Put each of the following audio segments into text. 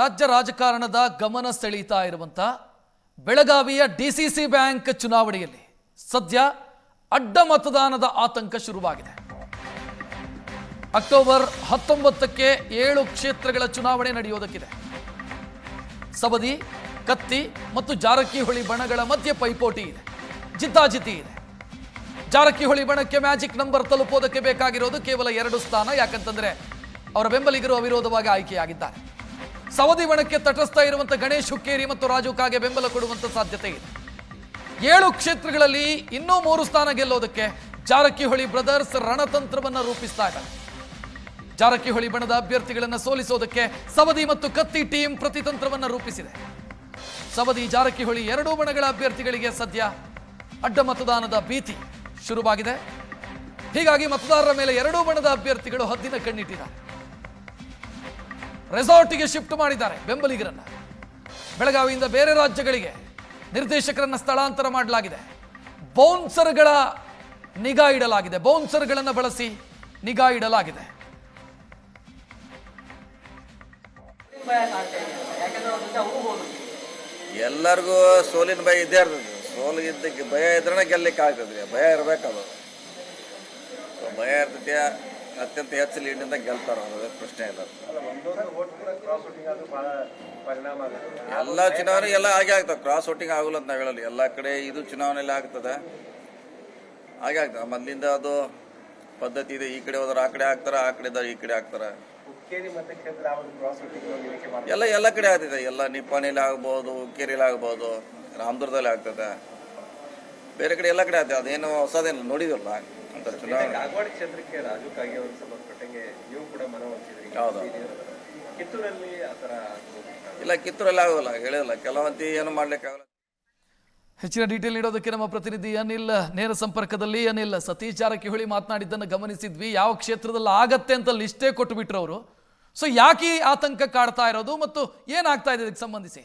ರಾಜ್ಯ ರಾಜಕಾರಣದ ಗಮನ ಸೆಳೀತಾ ಇರುವಂಥ ಬೆಳಗಾವಿಯ ಡಿಸಿಸಿ ಬ್ಯಾಂಕ್ ಚುನಾವಣೆಯಲ್ಲಿ ಸದ್ಯ ಅಡ್ಡ ಮತದಾನದ ಆತಂಕ ಶುರುವಾಗಿದೆ. ಅಕ್ಟೋಬರ್ ಹತ್ತೊಂಬತ್ತಕ್ಕೆ ಏಳು ಕ್ಷೇತ್ರಗಳ ಚುನಾವಣೆ ನಡೆಯೋದಕ್ಕಿದೆ ಸಬದಿ ಕತ್ತಿ ಮತ್ತು ಜಾರಕಿಹೊಳಿ ಬಣಗಳ ಮಧ್ಯೆ ಪೈಪೋಟಿ ಇದೆ. ಜಿದ್ದಾಜಿದ್ದಿ ಇದೆ. ಜಾರಕಿಹೊಳಿ ಬಣಕ್ಕೆ ಮ್ಯಾಜಿಕ್ ನಂಬರ್ ತಲುಪೋದಕ್ಕೆ ಬೇಕಾಗಿರೋದು ಕೇವಲ ಎರಡು ಸ್ಥಾನ, ಯಾಕಂತಂದ್ರೆ ಅವರ ಬೆಂಬಲಿಗರು ಅವಿರೋಧವಾಗಿ ಆಯ್ಕೆಯಾಗಿದ್ದಾರೆ. ಸವದಿ ಬಣಕ್ಕೆ ತಟಸ್ಥ ಇರುವಂತ ಗಣೇಶ್ ಹುಕ್ಕೇರಿ ಮತ್ತು ರಾಜು ಕಾಗೆ ಬೆಂಬಲ ಕೊಡುವಂತ ಸಾಧ್ಯತೆ ಇದೆ. ಏಳು ಕ್ಷೇತ್ರಗಳಲ್ಲಿ ಇನ್ನೂ ಮೂರು ಸ್ಥಾನ ಗೆಲ್ಲೋದಕ್ಕೆ ಜಾರಕಿಹೊಳಿ ಬ್ರದರ್ಸ್ ರಣತಂತ್ರವನ್ನ ರೂಪಿಸ್ತಾ ಇದ್ದಾರೆ. ಜಾರಕಿಹೊಳಿ ಬಣದ ಅಭ್ಯರ್ಥಿಗಳನ್ನು ಸೋಲಿಸೋದಕ್ಕೆ ಸವದಿ ಮತ್ತು ಕತ್ತಿ ಟೀಮ್ ಪ್ರತಿತಂತ್ರವನ್ನ ರೂಪಿಸಿದೆ. ಸವದಿ ಜಾರಕಿಹೊಳಿ ಎರಡೂ ಬಣಗಳ ಅಭ್ಯರ್ಥಿಗಳಿಗೆ ಸದ್ಯ ಅಡ್ಡ ಮತದಾನದ ಭೀತಿ ಶುರುವಾಗಿದೆ. ಹೀಗಾಗಿ ಮತದಾರರ ಮೇಲೆ ಎರಡೂ ಬಣದ ಅಭ್ಯರ್ಥಿಗಳು ಹದ್ದಿನ ಕಣ್ಣಿಟ್ಟಿದ್ದಾರೆ. ರೆಸಾರ್ಟ್ಗೆ ಶಿಫ್ಟ್ ಮಾಡಿದ್ದಾರೆ ಬೆಂಬಲಿಗರನ್ನ. ಬೆಳಗಾವಿಯಿಂದ ಬೇರೆ ರಾಜ್ಯಗಳಿಗೆ ನಿರ್ದೇಶಕರನ್ನು ಸ್ಥಳಾಂತರ ಮಾಡಲಾಗಿದೆ. ಬೌನ್ಸರ್ಗಳ ನಿಗಾ ಇಡಲಾಗಿದೆ. ಬೌನ್ಸರ್ಗಳನ್ನು ಬಳಸಿ ನಿಗಾ ಇಡಲಾಗಿದೆ. ಎಲ್ಲರಿಗೂ ಸೋಲಿನ ಭಯ ಇದ್ದೇ ಇರ್ತದೆ. ಸೋಲು ಇದ್ದಕ್ಕೆ ಭಯ ಇದ್ರೆ ಗೆಲ್ಲಕ್ಕೆ ಆಗ್ತದ್ರಿ ಭಯ ಇರಬೇಕದು. ಭಯ ಇರ್ತೈತಿ. ಅತ್ಯಂತ ಹೆಚ್ಚು ಲೀಡ್ನಿಂದ ಗೆಲ್ತಾರೆ ಅನ್ನೋದು ಪ್ರಶ್ನೆ ಇಲ್ಲ ಎಲ್ಲ ಚುನಾವಣೆ ಎಲ್ಲ ಹಾಗೆ ಆಗ್ತದೆ. ಕ್ರಾಸ್ ವೋಟಿಂಗ್ ಆಗಲ್ಲ ಅಂತ ನಾವು ಹೇಳಲ್ಲ ಎಲ್ಲ ಕಡೆ ಇದು ಚುನಾವಣೆಯಲ್ಲಿ ಆಗ್ತದೆ. ಹಾಗೆ ಆಗ್ತದೆ. ಮೊದಲಿಂದ ಅದು ಪದ್ಧತಿ ಇದೆ. ಈ ಕಡೆ ಹೋದ್ರೆ ಆ ಕಡೆ ಹಾಕ್ತಾರೆ ಆ ಕಡೆ ಈ ಕಡೆ ಹಾಕ್ತಾರೆ. ಎಲ್ಲ ಎಲ್ಲ ಕಡೆ ಆಗ್ತದೆ. ಎಲ್ಲ ನಿಪ್ಪಾಣಿಲಿ ಆಗ್ಬೋದು ಹುಕ್ಕೇರಿಲಿ ಆಗ್ಬೋದು ರಾಮದುರ್ಗದಲ್ಲಿ ಆಗ್ತದೆ. ಬೇರೆ ಕಡೆ ಎಲ್ಲ ಕಡೆ ಆಗ್ತದೆ. ಅದೇನು ಹೊಸದೇನು ನೋಡಿದಿಲ್ಲ ಅಂತ ಚುನಾವಣೆ ಕಾಗವಾಡ ಕ್ಷೇತ್ರಕ್ಕೆ ರಾಜು ಕಾಗೆ ಅವರು ಸಂಬಂಧಪಟ್ಟಂಗೆ ನೀವು ಕೂಡ ಮನವೊಲಿಸಿದ್ರಿ ಹೌದು. ಕಿತ್ತೂರಲ್ಲಿ ಆ ಥರ ಇಲ್ಲ ಕಿತ್ತೂರಲ್ಲಿ ಆಗೋಲ್ಲ ಹೇಳಿಲ್ಲ. ಕೆಲವಂತಿ ಏನು ಮಾಡ್ಲಿಕ್ಕಾಗಲ್ಲ. ಹೆಚ್ಚಿನ ಡೀಟೇಲ್ ನೀಡೋದಕ್ಕೆ ನಮ್ಮ ಪ್ರತಿನಿಧಿ ಅನಿಲ್ ನೇರ ಸಂಪರ್ಕದಲ್ಲಿ ಅನಿಲ್ ಸತೀಶ್ ಜಾರಕಿಹೊಳಿ ಮಾತನಾಡಿದ್ದನ್ನು ಗಮನಿಸಿದ್ವಿ. ಯಾವ ಕ್ಷೇತ್ರದಲ್ಲಿ ಆಗತ್ತೆ ಅಂತ ಲಿಸ್ಟೇ ಕೊಟ್ಟುಬಿಟ್ರು ಅವರು. ಸೊ ಯಾಕೆ ಆತಂಕ ಕಾಡ್ತಾ ಇರೋದು ಮತ್ತು ಏನಾಗ್ತಾ ಇದೆ ಇದಕ್ಕೆ ಸಂಬಂಧಿಸಿ?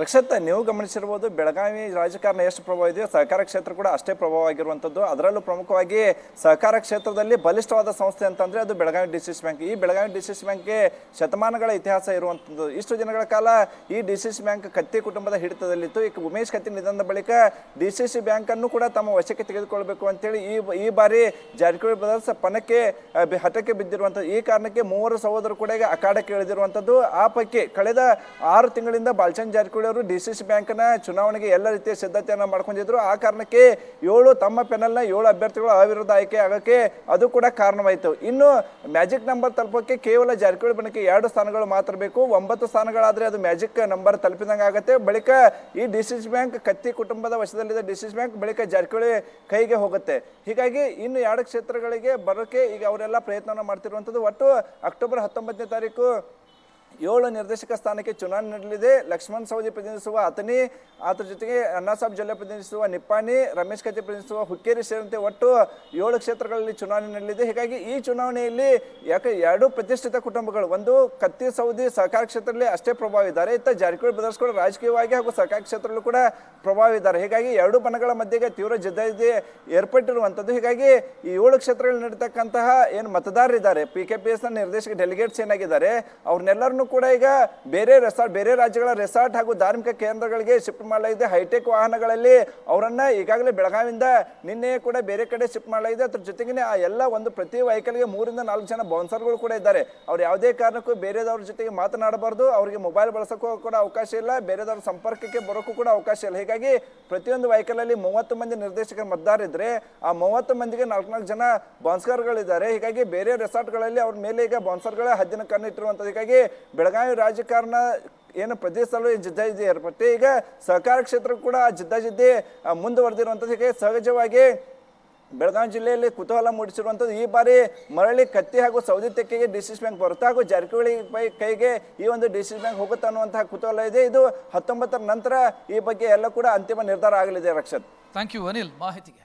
ರಕ್ಷತ್ ನೀವು ಗಮನಿಸಿರ್ಬೋದು, ಬೆಳಗಾವಿ ರಾಜಕಾರಣ ಎಷ್ಟು ಪ್ರಭಾವ ಇದೆಯೋ ಸಹಕಾರ ಕ್ಷೇತ್ರ ಕೂಡ ಅಷ್ಟೇ ಪ್ರಭಾವ ಆಗಿರುವಂಥದ್ದು ಅದರಲ್ಲೂ ಪ್ರಮುಖವಾಗಿ ಸಹಕಾರ ಕ್ಷೇತ್ರದಲ್ಲಿ ಬಲಿಷ್ಠವಾದ ಸಂಸ್ಥೆ ಅಂತಂದ್ರೆ ಅದು ಬೆಳಗಾವಿ ಡಿಸಿಸ್ ಬ್ಯಾಂಕ್. ಈ ಬೆಳಗಾವಿ ಡಿಸಿಸ್ ಬ್ಯಾಂಕ್ಗೆ ಶತಮಾನಗಳ ಇತಿಹಾಸ ಇರುವಂಥದ್ದು. ಇಷ್ಟು ದಿನಗಳ ಕಾಲ ಈ ಡಿಸಿಸ್ ಬ್ಯಾಂಕ್ ಕತ್ತಿ ಕುಟುಂಬದ ಹಿಡಿತದಲ್ಲಿತ್ತು. ಈಗ ಉಮೇಶ್ ಕತ್ತಿ ನಿಧನದ ಬಳಿಕ ಡಿಸಿಸಿ ಸಿ ಬ್ಯಾಂಕನ್ನು ಕೂಡ ತಮ್ಮ ವಶಕ್ಕೆ ತೆಗೆದುಕೊಳ್ಬೇಕು ಅಂತೇಳಿ ಈ ಈ ಬಾರಿ ಜಾರಕಿಹೊಳಿ ಬ್ರದರ್ಸ್ ಪಣಕ್ಕೆ ಹಠಕ್ಕೆ ಬಿದ್ದಿರುವಂಥದ್ದು. ಈ ಕಾರಣಕ್ಕೆ ಮೂವರು ಸಹೋದರರು ಕೂಡ ಈಗ ಅಖಾಡಕ್ಕೆ ಇಳಿದಿರುವಂಥದ್ದು. ಆ ಪೈಕಿ ಕಳೆದ ಆರು ತಿಂಗಳಿಂದ ಬಾಲ್ಚಂದ್ ಜಾರಕಿಹೊಳಿ ಅವರು ಡಿ ಸಿ ಸಿ ಬ್ಯಾಂಕ್ನ ಚುನಾವಣೆಗೆ ಎಲ್ಲ ರೀತಿಯ ಸಿದ್ಧತೆಯನ್ನು ಮಾಡ್ಕೊಂಡಿದ್ರು. ಆ ಕಾರಣಕ್ಕೆ ಏಳು ತಮ್ಮ ಪೆನಲ್ನ ಏಳು ಅಭ್ಯರ್ಥಿಗಳು ಅವಿರೋಧ ಆಯ್ಕೆ ಆಗೋಕ್ಕೆ ಅದು ಕೂಡ ಕಾರಣವಾಯಿತು. ಇನ್ನು ಮ್ಯಾಜಿಕ್ ನಂಬರ್ ತಲುಪೋಕ್ಕೆ ಕೇವಲ ಜಾರಕಿಹೊಳಿ ಬಣಕ್ಕೆ ಎರಡು ಸ್ಥಾನಗಳು ಮಾತ್ರ ಬೇಕು. ಒಂಬತ್ತು ಸ್ಥಾನಗಳಾದರೆ ಅದು ಮ್ಯಾಜಿಕ್ ನಂಬರ್ ತಲುಪಿದಂಗೆ ಆಗುತ್ತೆ. ಬಳಿಕ ಈ D C C bank Katti ಕುಟುಂಬದ ವಶದಲ್ಲಿದೆ ಡಿ ಸಿ ಸಿ ಬ್ಯಾಂಕ್ ಬಳಿಕ ಜಾರಕಿಹೊಳಿ ಕೈಗೆ ಹೋಗುತ್ತೆ. ಹೀಗಾಗಿ ಇನ್ನು ಎರಡು ಕ್ಷೇತ್ರಗಳಿಗೆ ಬರೋಕ್ಕೆ ಈಗ ಅವರೆಲ್ಲ ಪ್ರಯತ್ನವನ್ನು ಮಾಡ್ತಿರುವಂಥದ್ದು. ಒಟ್ಟು ಅಕ್ಟೋಬರ್ ಹತ್ತೊಂಬತ್ತನೇ ತಾರೀಕು ಏಳು ನಿರ್ದೇಶಕ ಸ್ಥಾನಕ್ಕೆ ಚುನಾವಣೆ ನಡೆಯಲಿದೆ. ಲಕ್ಷ್ಮಣ್ ಸವದಿ ಪ್ರತಿನಿಧಿಸುವ ಅತನಿ ಆತರ ಜೊತೆಗೆ ಅಣ್ಣಾಸಾಬ್ ಜೊಲ್ಲೆ ಪ್ರತಿನಿಧಿಸುವ ನಿಪ್ಪಾಣಿ, ರಮೇಶ್ ಕತ್ತಿ ಪ್ರತಿನಿಧಿಸುವ ಹುಕ್ಕೇರಿ ಸೇರಿದಂತೆ ಒಟ್ಟು ಏಳು ಕ್ಷೇತ್ರಗಳಲ್ಲಿ ಚುನಾವಣೆ ನಡೆಯಲಿದೆ. ಹೀಗಾಗಿ ಈ ಚುನಾವಣೆಯಲ್ಲಿ ಯಾಕೆ ಎರಡು ಪ್ರತಿಷ್ಠಿತ ಕುಟುಂಬಗಳು, ಒಂದು ಕತ್ತಿ ಸೌದಿ ಸಹಕಾರ ಕ್ಷೇತ್ರದಲ್ಲಿ ಅಷ್ಟೇ ಪ್ರಭಾವ ಇದ್ದಾರೆ ಇತ್ತ ಜಾರಕಿಹೊಳಿ ಬ್ರದರ್ಸ್ ಕೂಡ ರಾಜಕೀಯವಾಗಿ ಹಾಗೂ ಸಹಕಾರ ಕ್ಷೇತ್ರದಲ್ಲೂ ಕೂಡ ಪ್ರಭಾವ ಇದ್ದಾರೆ ಹೀಗಾಗಿ ಎರಡು ಬಣಗಳ ಮಧ್ಯೆಗೆ ತೀವ್ರ ಜದ್ದಿ ಏರ್ಪಟ್ಟಿರುವಂಥದ್ದು. ಹೀಗಾಗಿ ಈ ಏಳು ಕ್ಷೇತ್ರಗಳಲ್ಲಿ ನಡೀತಕ್ಕಂತಹ ಏನು ಮತದಾರರಿದ್ದಾರೆ ಪಿ ಕೆ ಪಿ ಎಸ್ನ ನಿರ್ದೇಶಕ ಡೆಲಿಗೇಟ್ಸ್ ಏನಾಗಿದ್ದಾರೆ, ಅವ್ರನ್ನೆಲ್ಲರನ್ನೂ ಕೂಡ ಈಗ ಬೇರೆ ರೆಸಾರ್ಟ್ ಬೇರೆ ರಾಜ್ಯಗಳ ರೆಸಾರ್ಟ್ ಹಾಗೂ ಧಾರ್ಮಿಕ ಕೇಂದ್ರಗಳಿಗೆ ಶಿಫ್ಟ್ ಮಾಡಲಾಗಿದೆ ಹೈಟೆಕ್ ವಾಹನಗಳಲ್ಲಿ ಅವರನ್ನ ಈಗಾಗಲೇ ಬೆಳಗಾವಿಯಿಂದ ನಿನ್ನೆ ಕೂಡ ಬೇರೆ ಕಡೆ ಶಿಫ್ಟ್ ಮಾಡಲಾಗಿದೆ ಅದ್ರ ಜೊತೆಗೆ ಆ ಎಲ್ಲ ಒಂದು ಪ್ರತಿ ವೆಹಿಕಲ್ಗೆ ಮೂರಿಂದ ನಾಲ್ಕು ಜನ ಬೌನ್ಸರ್ಗಳು ಕೂಡ ಇದ್ದಾರೆ. ಅವ್ರು ಯಾವುದೇ ಕಾರಣಕ್ಕೂ ಬೇರೆದವ್ರ ಜೊತೆಗೆ ಮಾತನಾಡಬಾರ್ದು. ಅವರಿಗೆ ಮೊಬೈಲ್ ಬಳಸೋಕ್ಕೂ ಕೂಡ ಅವಕಾಶ ಇಲ್ಲ. ಬೇರೆದವ್ರ ಸಂಪರ್ಕಕ್ಕೆ ಬರೋಕ್ಕೂ ಕೂಡ ಅವಕಾಶ ಇಲ್ಲ. ಹೀಗಾಗಿ ಪ್ರತಿಯೊಂದು ವೆಹಿಕಲ್ ಅಲ್ಲಿ ಮೂವತ್ತು ಮಂದಿ ನಿರ್ದೇಶಕರ ಮತದಾರ ಇದ್ರೆ ಆ ಮೂವತ್ತು ಮಂದಿಗೆ ನಾಲ್ಕು ನಾಲ್ಕು ಜನ ಬೌನ್ಸರ್ಗಳಿದ್ದಾರೆ ಹೀಗಾಗಿ ಬೇರೆ ರೆಸಾರ್ಟ್ಗಳಲ್ಲಿ ಅವ್ರ ಮೇಲೆ ಈಗ ಬೌನ್ಸರ್ಗಳ ಹದ್ದಿನ ಕಣ್ಣಿಟ್ಟಿರುವಂಥದ್ದು ಹೀಗಾಗಿ ಬೆಳಗಾವಿ ರಾಜಕಾರಣ ಏನು ಈ ಜಿದ್ದಾಜಿದ್ದಿ ಏರ್ಪಟ್ಟೆ ಈಗ ಸಹಕಾರ ಕ್ಷೇತ್ರ ಕೂಡ ಆ ಜಿದ್ದಾಜಿದ್ದಿ ಮುಂದುವರೆದಿರುವಂಥದ್ದು. ಸಹಜವಾಗಿ ಬೆಳಗಾವಿ ಜಿಲ್ಲೆಯಲ್ಲಿ ಕುತೂಹಲ ಮೂಡಿಸಿರುವಂಥದ್ದು. ಈ ಬಾರಿ ಮರಳಿ ಕತ್ತಿ ಹಾಗೂ ಸೌದಿ ತೆಕ್ಕೆಗೆ ಡಿಸಿಸ್ ಬ್ಯಾಂಕ್ ಬರುತ್ತೆ. ಹಾಗೂ ಜಾರಕಿಹೊಳಿ ಪೈ ಕೈಗೆ ಈ ಒಂದು ಡಿಸಿಸ್ ಬ್ಯಾಂಕ್ ಹೋಗುತ್ತೆ ಅನ್ನುವಂತಹ ಕುತೂಹಲ ಇದೆ. ಇದು ಹತ್ತೊಂಬತ್ತರ ನಂತರ ಈ ಬಗ್ಗೆ ಎಲ್ಲ ಕೂಡ ಅಂತಿಮ ನಿರ್ಧಾರ ಆಗಲಿದೆ ರಕ್ಷತ್. ಥ್ಯಾಂಕ್ ಯು ಅನಿಲ್ ಮಾಹಿತಿಗೆ.